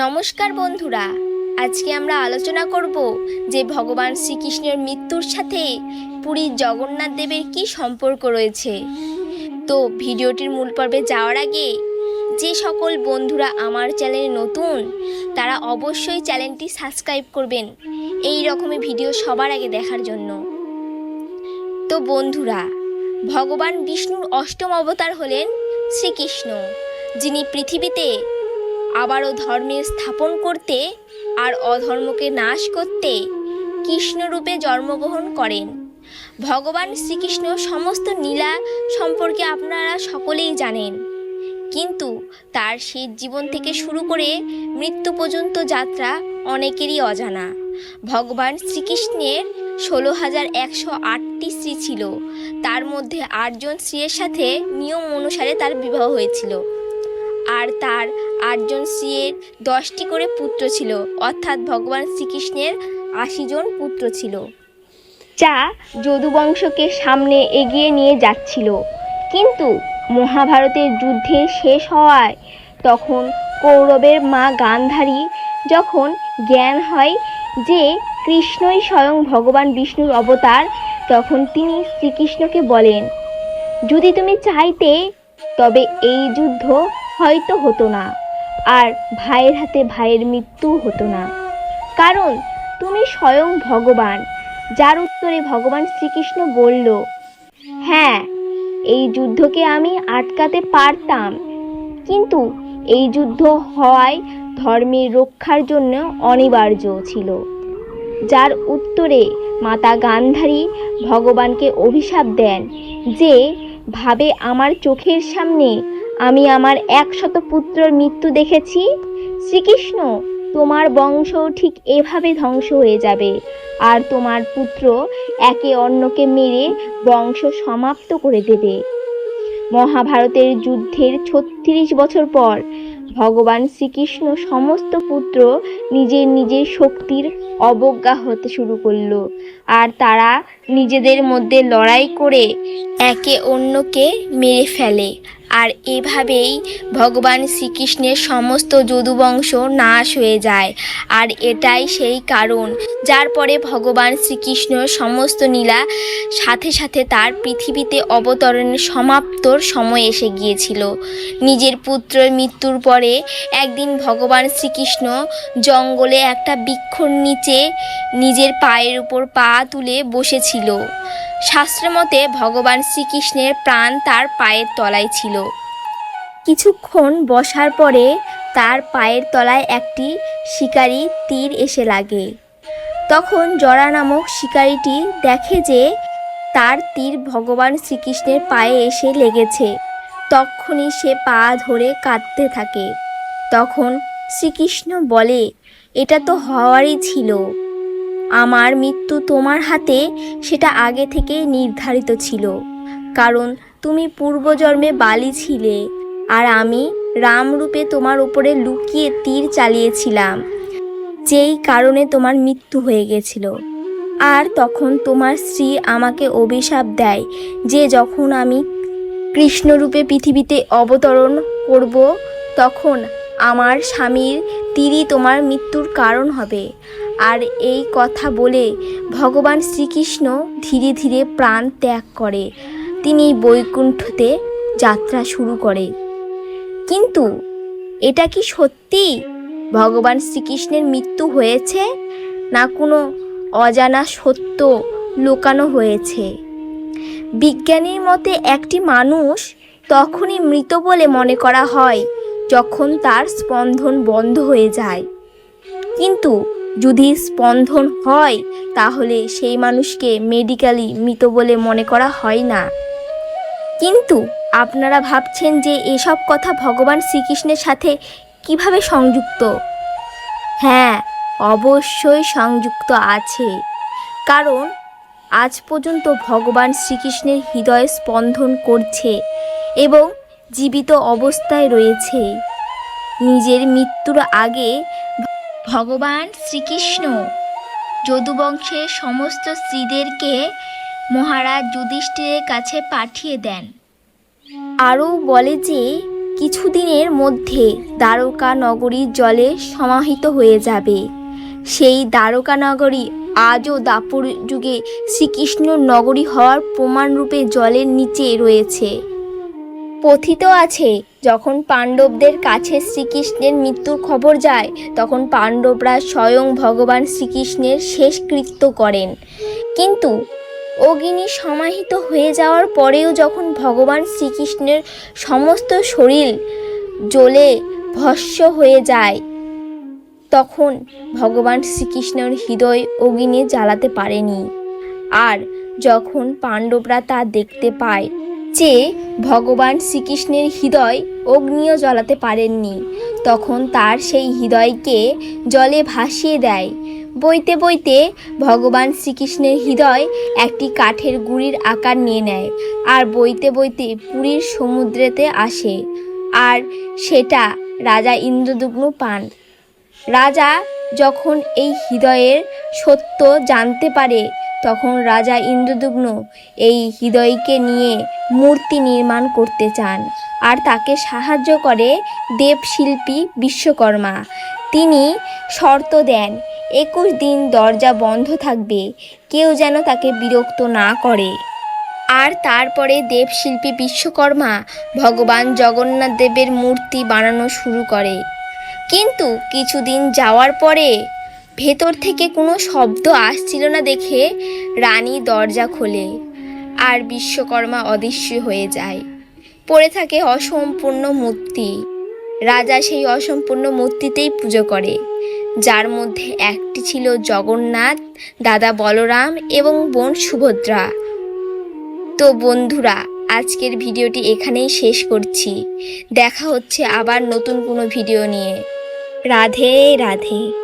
নমস্কার বন্ধুরা। আজকে আমরা আলোচনা করব যে ভগবান শ্রীকৃষ্ণের মৃত্যুর সাথে পুরীর জগন্নাথ দেবের কী সম্পর্ক রয়েছে। তো ভিডিওটির মূল পর্বে যাওয়ার আগে যে সকল বন্ধুরা আমার চ্যানেলে নতুন, তারা অবশ্যই চ্যানেলটি সাবস্ক্রাইব করবেন এই রকমের ভিডিও সবার আগে দেখার জন্য। তো বন্ধুরা, ভগবান বিষ্ণুর অষ্টম অবতার হলেন শ্রীকৃষ্ণ, যিনি পৃথিবীতে আবারও ধর্মের স্থাপন করতে আর অধর্মকে নাশ করতে কৃষ্ণরূপে জন্মগ্রহণ করেন। ভগবান শ্রীকৃষ্ণ সমস্ত নীলা সম্পর্কে আপনারা সকলেই জানেন। কিন্তু তার শেষ জীবন থেকে শুরু করে মৃত্যু পর্যন্ত যাত্রা অনেকেরই অজানা। ভগবান শ্রীকৃষ্ণের ষোলো হাজার একশো আটটি স্ত্রী ছিল। তার মধ্যে আটজন স্ত্রীর সাথে নিয়ম অনুসারে তার বিবাহ হয়েছিল। আর তার আটজন স্ত্রীর দশটি করে পুত্র ছিল। অর্থাৎ ভগবান শ্রীকৃষ্ণের আশি জন পুত্র ছিল। যা যদুবংশকে সামনে এগিয়ে নিয়ে যাচ্ছিল। কিন্তু মহাভারতের যুদ্ধে শেষ হওয়ায় তখন কৌরবের মা গান্ধারী যখন জ্ঞান হয় যে কৃষ্ণই স্বয়ং ভগবান বিষ্ণুর অবতার, তখন তিনি শ্রীকৃষ্ণকে বলেন, যদি তুমি চাইতে, তবে এই যুদ্ধ হয়তো হতো না। আর ভাইয়ের হাতে ভাইয়ের মৃত্যু হতো না। কারণ তুমি স্বয়ং ভগবান, যার উত্তরে ভগবান শ্রীকৃষ্ণ বলল হ্যাঁ এই যুদ্ধকে আমি আটকাতে পারতাম। কিন্তু এই যুদ্ধ হওয়ায় ধর্মের রক্ষার জন্য অনিবার্য ছিল। যার উত্তরে মাতা গান্ধারী ভগবানকে অভিশাপ দেন যে, ভাবে আমার চোখের সামনে আমি আমার একশত পুত্রর মৃত্যু দেখেছি। শ্রীকৃষ্ণ, তোমার বংশ ঠিক এভাবে ধ্বংস হয়ে যাবে। আর তোমার পুত্র একে অন্যকে মেরে বংশ সমাপ্ত করে দেবে। মহাভারতের যুদ্ধের ছত্রিশ বছর পর ভগবান শ্রীকৃষ্ণ সমস্ত পুত্র নিজের নিজের শক্তির অবজ্ঞা হতে শুরু করল। আর তারা নিজেদের মধ্যে লড়াই করে একে অন্যকে মেরে ফেলে। আর এভাবেই ভগবান শ্রীকৃষ্ণের সমস্ত যদুবংশ নাশ হয়ে যায়। আর এটাই সেই কারণ, যার পরে ভগবান শ্রীকৃষ্ণ সমস্ত নীলা সাথে সাথে তার পৃথিবীতে অবতরণের সমাপ্তর সময় এসে গিয়েছিল। নিজের পুত্রের মৃত্যুর পরে একদিন ভগবান শ্রীকৃষ্ণ জঙ্গলে একটা বৃক্ষর নিচে নিজের পায়ের উপর পা তুলে বসেছিল। শাস্ত্রমতে ভগবান শ্রীকৃষ্ণের প্রাণ তার পায়ের তলায় ছিল। কিছুক্ষণ বসার পরে তার পায়ের তলায় একটি শিকারি তীর এসে লাগে। তখন জরা নামক শিকারিটি দেখে যে তার তীর ভগবান শ্রীকৃষ্ণের পায়ে এসে লেগেছে। তখনই সে পা ধরে কাঁদতে থাকে। তখন শ্রীকৃষ্ণ বলে, এটা তো হওয়ারই ছিল। আমার মৃত্যু তোমার হাতে সেটা আগে থেকে নির্ধারিত ছিল। কারণ তুমি পূর্বজন্মে বালি ছিলে। আর আমি রামরূপে তোমার উপরে লুকিয়ে তীর চালিয়েছিলাম, যেই কারণে তোমার মৃত্যু হয়ে গেছিল। আর তখন তোমার স্ত্রী আমাকে অভিশাপ দেয় যে যখন আমি কৃষ্ণরূপে পৃথিবীতে অবতরণ করব, তখন আমার স্বামীর তীরই তোমার মৃত্যুর কারণ হবে। আর এই কথা বলে ভগবান শ্রীকৃষ্ণ ধীরে ধীরে প্রাণ ত্যাগ করে। তিনি বৈকুণ্ঠতে যাত্রা শুরু করে। কিন্তু এটা কি সত্যি? ভগবান শ্রীকৃষ্ণের মৃত্যু হয়েছে না কোনো অজানা সত্য লুকানো হয়েছে? বিজ্ঞানীর মতে একটি মানুষ তখনই মৃত বলে মনে করা হয় যখন তার স্পন্দন বন্ধ হয়ে যায়। কিন্তু যদি স্পন্দন হয়, তাহলে সেই মানুষকে মেডিকেলি মৃত বলে মনে করা হয় না। কিন্তু আপনারা ভাবছেন যে এসব কথা ভগবান শ্রীকৃষ্ণের সাথে কীভাবে সংযুক্ত? হ্যাঁ অবশ্যই সংযুক্ত আছে। কারণ, আজ পর্যন্ত ভগবান শ্রীকৃষ্ণের হৃদয় স্পন্দন করছে এবং জীবিত অবস্থায় রয়েছে। নিজের মৃত্যুর আগে ভগবান শ্রীকৃষ্ণ যদুবংশের সমস্ত স্ত্রীদেরকে মহারাজ যুধিষ্ঠিরের কাছে পাঠিয়ে দেন। আরও বলে যে, কিছুদিনের মধ্যে দ্বারকা নগরী জলে সমাহিত হয়ে যাবে। সেই দ্বারকা নগরী আজও দাপুর যুগে শ্রীকৃষ্ণ নগরী হওয়ার প্রমাণরূপে জলের নিচে রয়েছে। কথিত আছে, যখন পাণ্ডবদের কাছে শ্রীকৃষ্ণের মৃত্যুর খবর যায়, তখন পাণ্ডবরা স্বয়ং ভগবান শ্রীকৃষ্ণের শেষকৃত্য করেন। কিন্তু অগ্নি সমাহিত হয়ে যাওয়ার পরেও যখন ভগবান শ্রীকৃষ্ণের সমস্ত শরীর জ্বলে ভস্য হয়ে যায়, তখন ভগবান শ্রীকৃষ্ণের হৃদয় অগ্নি জ্বালাতে পারেনি। আর যখন পাণ্ডবরা তা দেখতে পায় যে ভগবান শ্রীকৃষ্ণের হৃদয় অগ্নিও জ্বালাতে পারেননি, তখন তার সেই হৃদয়কে জলে ভাসিয়ে দেয়। বইতে বইতে ভগবান শ্রীকৃষ্ণের হৃদয় একটি কাঠের গুড়ির আকার নিয়ে নেয়, আর বইতে বইতে পুরীর সমুদ্রেতে আসে, আর সেটা রাজা ইন্দ্রদুগ্ন পান। রাজা যখন এই হৃদয়ের সত্য জানতে পারে, তখন রাজা ইন্দ্রদুগ্ন এই হৃদয়কে নিয়ে মূর্তি নির্মাণ করতে চান, আর তাকে সাহায্য করে দেবশিল্পী বিশ্বকর্মা। তিনি শর্ত দেন একুশ দিন দরজা বন্ধ থাকবে, কেউ যেন তাকে বিরক্ত না করে। আর তারপরে দেবশিল্পী বিশ্বকর্মা ভগবান জগন্নাথ দেবের মূর্তি বানানো শুরু করে। কিন্তু কিছুদিন যাওয়ার পরে ভেতর থেকে কোনো শব্দ আসছিল না দেখে রানী দরজা খোলে আর বিশ্বকর্মা অদৃশ্য হয়ে যায়। পড়ে থাকে অসম্পূর্ণ মূর্তি। রাজা সেই অসম্পূর্ণ মূর্তিতেই পুজো করে। যার মধ্যে একটি ছিল জগন্নাথ, দাদা বলরাম এবং বোন সুভদ্রা। তো বন্ধুরা, আজকের ভিডিওটি এখানেই শেষ করছি। দেখা হচ্ছে আবার নতুন কোনো ভিডিও নিয়ে। রাধে রাধে।